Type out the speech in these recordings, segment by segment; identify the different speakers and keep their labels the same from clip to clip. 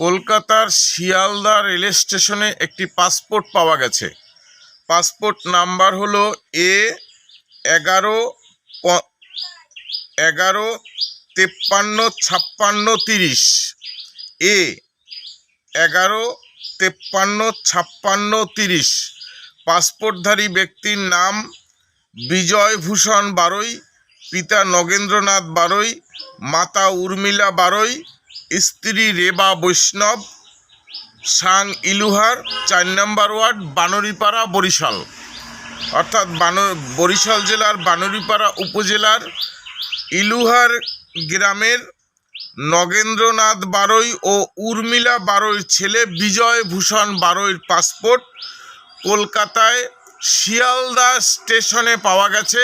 Speaker 1: কলকাতার শিয়ালদা রেল স্টেশনে একটি পাসপোর্ট পাওয়া গেছে। পাসপোর্ট নাম্বার হলো এ এগারো এগারো তেপ্পান্ন ছাপ্পান্ন তিরিশ। এ এগারো তেপ্পান্ন ছাপ্পান্ন তিরিশ। পাসপোর্টধারী ব্যক্তির নাম বিজয় ভূষণ পিতা নগেন্দ্রনাথ বারৈ মাতা উর্মিলা বারৈ স্ত্রী রেবা বৈষ্ণব, সাং ইলুহার, চার নম্বর ওয়ার্ড, বানরিপাড়া, বরিশাল। অর্থাৎ বরিশাল জেলার বানরিপাড়া উপজেলার ইলুহার গ্রামের নগেন্দ্রনাথ বারৈ ও উর্মিলা বারৈর ছেলে বিজয় ভূষণ বারৈর পাসপোর্ট কলকাতায় শিয়ালদা স্টেশনে পাওয়া গেছে।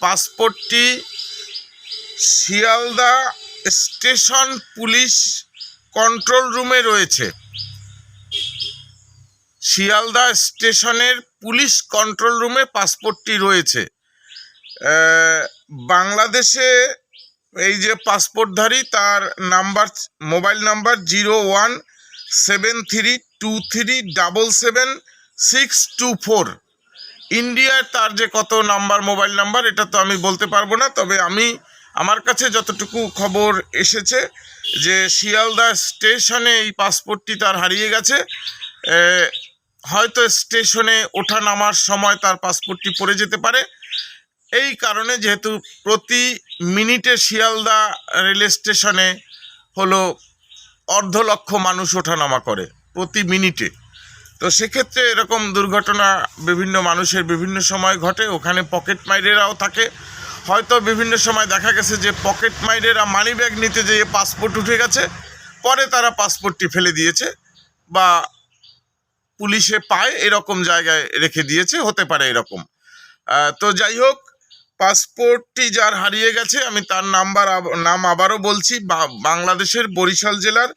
Speaker 1: পাসপোর্টটি শিয়ালদা স্টেশন পুলিশ কন্ট্রোল রুমে রয়েছে। শিয়ালদা স্টেশনের পুলিশ কন্ট্রোল রুমে পাসপোর্টটি রয়েছে। বাংলাদেশে এই যে পাসপোর্টধারী, তার number, mobile number zero one seven three two three double seven six two four. ইন্ডিয়ার তার যে কত নাম্বার, মোবাইল নাম্বার, এটা তো আমি বলতে পারব না, তবে আমি আমার কাছে যতটুকু খবর এসেছে যে শিয়ালদা স্টেশনে এই পাসপোর্টটি তার হারিয়ে গেছে হয়তো স্টেশনে ওঠা নামার সময় তার পাসপোর্টটি পড়ে যেতে পারে। এই কারণে যেহেতু প্রতি মিনিটে শিয়ালদা রেল স্টেশনে হলো অর্ধ লক্ষ মানুষ ওঠানামা করে প্রতি মিনিটে। তো সেক্ষেত্রে এরকম দুর্ঘটনা বিভিন্ন মানুষের বিভিন্ন সময় ঘটে, ওখানে পকেট মাইরেরাও থাকে। হয়তো বিভিন্ন সময় দেখা গেছে যে পকেট মাইরেরা মানি ব্যাগ নিতে যেয়ে পাসপোর্ট উঠে গেছে, পরে তারা পাসপোর্টটি ফেলে দিয়েছে বা পুলিশে পায়, এরকম জায়গায় রেখে দিয়েছে, হতে পারে এরকম। তো যাই হোক পাসপোর্টটি যার হারিয়ে গেছে, আমি তার নাম্বার নাম আবারও বলছি বাংলাদেশের বরিশাল জেলার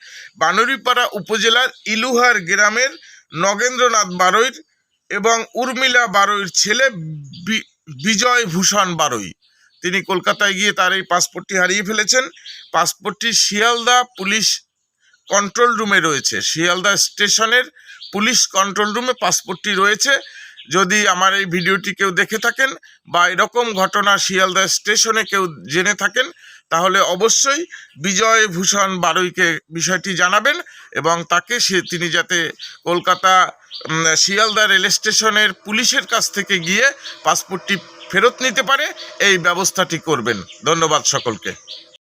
Speaker 1: বানুরিপাড়া উপজেলার ইলুহার গ্রামের নগেন্দ্রনাথ বারৈর এবং উর্মিলা বারৈর ছেলে বিজয় ভূষণ বারৈ তিনি কলকাতায় গিয়ে তার এই পাসপোর্টটি হারিয়ে ফেলেছেন। পাসপোর্টটি শিয়ালদা পুলিশ কন্ট্রোল রুমে রয়েছে। শিয়ালদা স্টেশনের পুলিশ কন্ট্রোল রুমে পাসপোর্টটি রয়েছে। যদি আমার এই ভিডিওটি কেউ দেখে থাকেন বা এরকম ঘটনা শিয়ালদা স্টেশনে কেউ জেনে থাকেন, তাহলে অবশ্যই বিজয় ভূষণ বারুইকে বিষয়টি জানাবেন এবং তাকে সে তিনি যাতে কলকাতা শিয়ালদা রেল স্টেশনের পুলিশের কাছ থেকে গিয়ে পাসপোর্টটি ফেরত নিতে পারে এই ব্যবস্থাটি করবেন। ধন্যবাদ সকলকে।